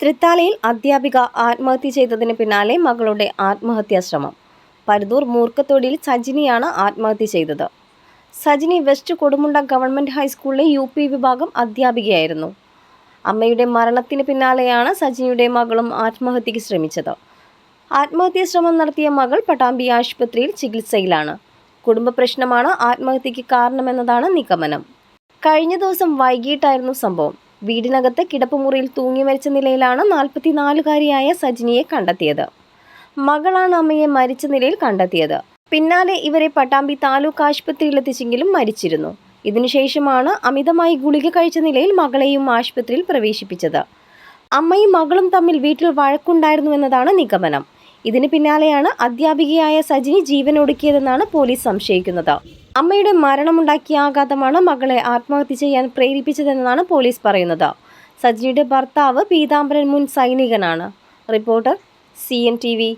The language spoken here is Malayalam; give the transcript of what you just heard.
തൃത്താലയിൽ അധ്യാപിക ആത്മഹത്യ ചെയ്തതിന് പിന്നാലെ മകളുടെ ആത്മഹത്യാ ശ്രമം. പരുതൂർ മൂർക്കത്തൊടിയിൽ സജിനിയാണ് ആത്മഹത്യ ചെയ്തത്. സജിനി വെസ്റ്റ് കൊടുമുണ്ട ഗവൺമെന്റ് ഹൈസ്കൂളിലെ യു പി വിഭാഗം അധ്യാപികയായിരുന്നു. അമ്മയുടെ മരണത്തിന് പിന്നാലെയാണ് സജിനിയുടെ മകളും ആത്മഹത്യക്ക് ശ്രമിച്ചത്. ആത്മഹത്യാ ശ്രമം നടത്തിയ മകൾ പട്ടാമ്പി ആശുപത്രിയിൽ ചികിത്സയിലാണ്. കുടുംബ പ്രശ്നമാണ് ആത്മഹത്യയ്ക്ക് കാരണമെന്നതാണ് നിഗമനം. കഴിഞ്ഞ ദിവസം വൈകിട്ടായിരുന്നു സംഭവം. വീടിനകത്ത് കിടപ്പുമുറിയിൽ തൂങ്ങി മരിച്ച നിലയിലാണ് നാൽപ്പത്തിനാലുകാരിയായ സജിനിയെ കണ്ടെത്തിയത്. മകളാണ് അമ്മയെ മരിച്ച നിലയിൽ കണ്ടെത്തിയത്. പിന്നാലെ ഇവരെ പട്ടാമ്പി താലൂക്ക് ആശുപത്രിയിൽ എത്തിച്ചെങ്കിലും മരിച്ചിരുന്നു. ഇതിനുശേഷമാണ് അമിതമായി ഗുളിക കഴിച്ച നിലയിൽ മകളെയും ആശുപത്രിയിൽ പ്രവേശിപ്പിച്ചത്. അമ്മയും മകളും തമ്മിൽ വീട്ടിൽ വഴക്കുണ്ടായിരുന്നുവെന്നതാണ് നിഗമനം. ഇതിന് പിന്നാലെയാണ് അധ്യാപികയായ സജിനി ജീവനൊടുക്കിയതെന്നാണ് പോലീസ് സംശയിക്കുന്നത്. അമ്മയുടെ മരണമുണ്ടാക്കിയ ആഘാതമാണ് മകളെ ആത്മഹത്യ ചെയ്യാൻ പ്രേരിപ്പിച്ചതെന്നാണ് പോലീസ് പറയുന്നത്. സജിയുടെ ഭർത്താവ് പീതാംബരൻ മുൻ സൈനികനാണ്. Reporter C N T V